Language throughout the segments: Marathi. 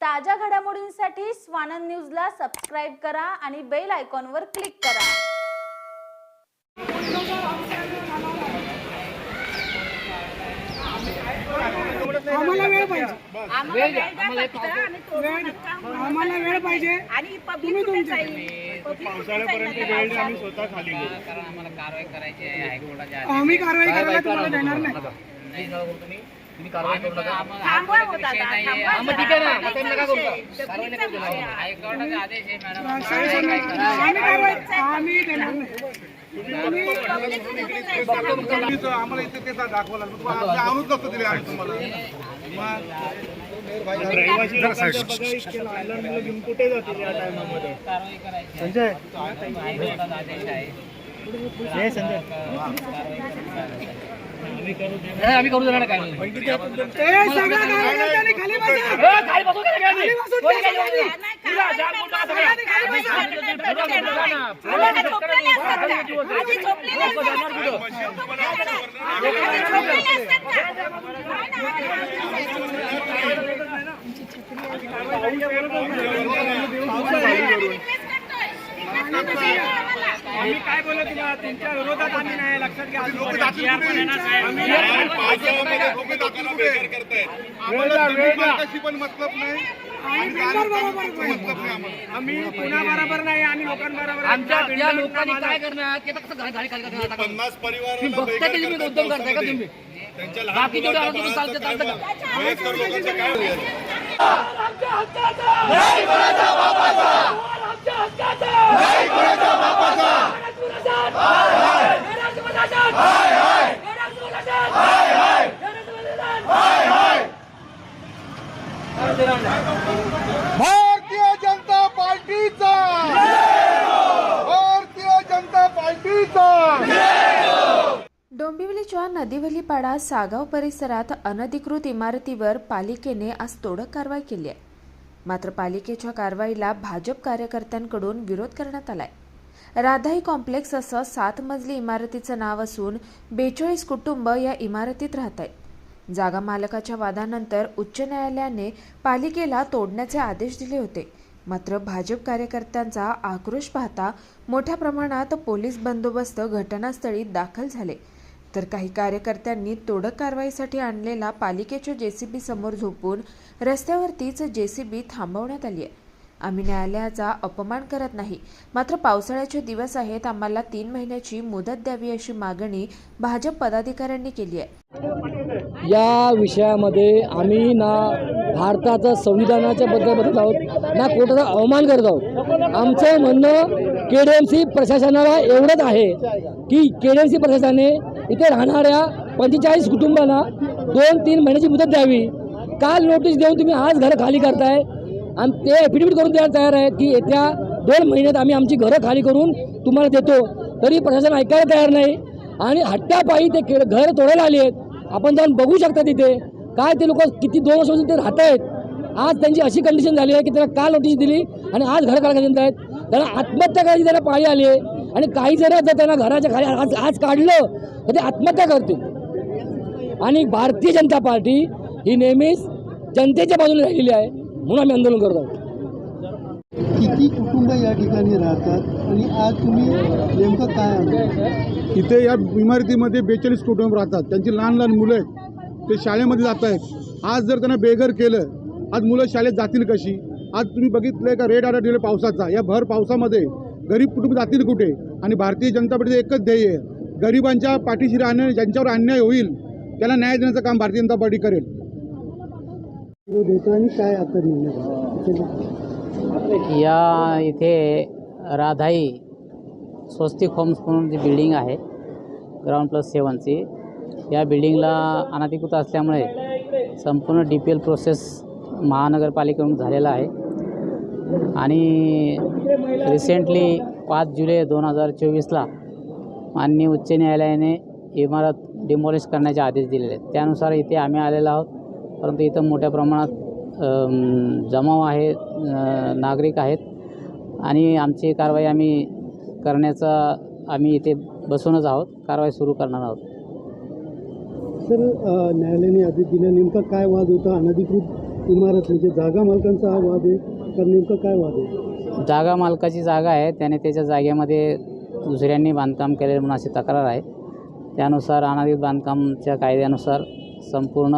ताज्या घडामोडींसाठी स्वानंद न्यूजला सबस्क्राईब करा आणि बेल आयकॉनवर क्लिक करा. आम्हाला वेळ पाहिजे. आम्हाला वेळ पाहिजे. आणि तुम्ही पावसाळ्यापर्यंत वेळ आम्ही स्वतः खाली घेऊ. कारण आम्हाला कारवाई करायची आहे. हायकोर्टाच्या आम्ही कारवाई करायला तुम्हाला देणार नाही. नाही तुम्ही. कारवाई करू नका थांबवा होता थांबवा. मग ठीक आहे ना, मग नका करू. विषय, जमिनीचा विषय. हायकोर्टाचे आदेश आहे मॅडम आम्ही कारवाई आम्ही देणार नाही आम्हाला इथे ते दाखवायला आणूच नसतो दिले आम्ही तुम्हाला रहिवासी आहे आम्ही करू देणार काय आम्ही काय बोललो तुला? तुमच्या विरोधात आम्ही नाही लक्षात घ्या? आम्ही पण मतलब नाही. आणि कार्यकर्त्यांशी पण मतलब नाही आम्हाला आम्ही पुन्हा बरोबर नाही आम्ही लोकांबरोबर. आहे. आमच्या त्या लोकांनी काय करणार? ते घाण- घाणी खाली करणार? पन्नास परिवार तुम्ही बघताय ते तुम्ही उद्योग करताय का तुम्ही? त्यांच्या बाकी आरोग्य चालतं- चालतं काय भारतीय जनता पार्टीचा! भारतीय जनता पार्टीचा! डोंबिवलीच्या नदीवलीपाडा सागाव परिसरात अनधिकृत इमारतीवर पालिकेने आज तोडक कारवाई केली आहे. मात्र पालिकेच्या कारवाईला भाजप कार्यकर्त्यांकडून विरोध करण्यात आलाय. राधाई कॉम्प्लेक्स असं सात मजली इमारतीचं नाव असून बेचाळीस कुटुंब या इमारतीत राहत आहेत जागा मालकाच्या वादानंतर उच्च न्यायालयाने पालिकेला तोडण्याचे आदेश दिले होते. मात्र भाजप कार्यकर्त्यांचा आक्रोश पाहता मोठ्या प्रमाणात पोलीस बंदोबस्त घटनास्थळी दाखल झाले. तर काही कार्यकर्त्यांनी तोडक कारवाईसाठी आणलेला पालिकेच्या जेसीबी समोर झोपून रस्त्यावरतीच जेसीबी थांबवण्यात आली आहे. आम्ही न्यायालयाचा अपमान करत नाही. मात्र पावसाळ्याचे दिवस आहेत आम्हाला तीन महिन्याची मुदत द्यावी अशी मागणी भाजप पदाधिकाऱ्यांनी केली आहे. या विषयामध्ये आम्ही ना भारताचं संविधानाच्या बद्दल बदलत आहोत ना कोर्टाचा अवमान करत आहोत. आमचं म्हणणं के डी एम सी प्रशासनाला एवढंच आहे की के डी एम सी प्रशासनाने इथे राहणाऱ्या पंचेचाळीस कुटुंबांना दोन तीन महिन्याची मुदत द्यावी. काल नोटीस देऊन तुम्ही आज घरं खाली करताय आणि ते ॲफिडेविट करून द्यायला तयार आहेत की येत्या दोन महिन्यात आम्ही आमची घरं खाली करून तुम्हाला देतो. तरी प्रशासन ऐकायला तयार नाही आणि हट्टापायी ते खेळ घर तोडायला आले आहेत. आपण जाऊन बघू शकता तिथे. काय ते लोक किती दोन वर्षापासून ते राहत आहेत. आज त्यांची अशी कंडिशन झाली आहे की त्यांना काल नोटीस दिली आणि आज घर काढायला देत आहेत. त्यांना आत्महत्या करायची त्यांना पाळी आली आहे. आणि काही जण जर त्यांना घराच्या खाली आज आज काढलं तर ते आत्महत्या करतील. आणि भारतीय जनता पार्टी ही नेहमीच जनतेच्या बाजूने राहिलेली आहे म्हणून आम्ही आंदोलन करत आहोत. किती कुटुंब या ठिकाणी राहतात आणि आज तुम्ही नेमकं काय इथे या इमारतीमध्ये बेचाळीस कुटुंब राहतात. त्यांची लहान लहान मुलं आहेत. ते शाळेमध्ये जात आहेत. आज जर त्यांना बेघर केलं आज मुलं शाळेत जातील कशी? आज तुम्ही बघितलंय का? रेड अलर्ट दिलं पावसाचा. या भर पावसामध्ये गरीब कुटुंब जातील कुठे? आणि भारतीय जनता पार्टीचं एकच ध्येय आहे. गरिबांच्या पाठीशी राहणं ज्यांच्यावर अन्याय होईल त्याला न्याय देण्याचं काम भारतीय जनता पार्टी करेल. विरोध होता आणि काय आता निर्णय या इथे राधाई स्वस्तिक होम्स म्हणून जी बिल्डिंग आहे ग्राउंड प्लस सेवनची या बिल्डिंगला अनधिकृत असल्यामुळे संपूर्ण डी पी एल प्रोसेस महानगरपालिकेकडून झालेला आहे. आणि रिसेंटली पाच जुलै दोन हजार चोवीसला माननीय उच्च न्यायालयाने इमारत डिमॉलिश करण्याचे आदेश दिलेले आहेत. त्यानुसार इथे आम्ही आलेलो आहोत. परंतु इथं मोठ्या प्रमाणात जमाव आहे नागरिक आहेत. आणि आमची कारवाई आम्ही करण्याचा आम्ही इथे बसूनच आहोत. कारवाई सुरू करणार आहोत. सर न्यायालयाने आदेश दिला. नेमका काय वाद होता? अनधिकृत इमारत म्हणजे जागा मालकांचा हा वाद आहे तर नेमकं काय वाद आहे? जागा मालकाची जागा आहे त्याने त्याच्या जागेमध्ये दुसऱ्यांनी बांधकाम केले म्हणून अशी तक्रार आहे. त्यानुसार अनाधित बांधकामच्या कायद्यानुसार संपूर्ण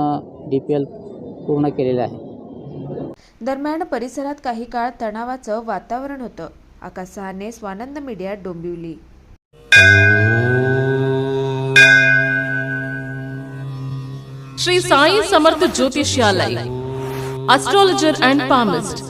डी पी एल पूर्ण केलेलं आहे. दरम्यान परिसरात काही काळ तणावाचं वातावरण होतं. Akash Sahane Swanand media Dombivli. Shri Sai Samarth Jyotishalay astrologer and palmist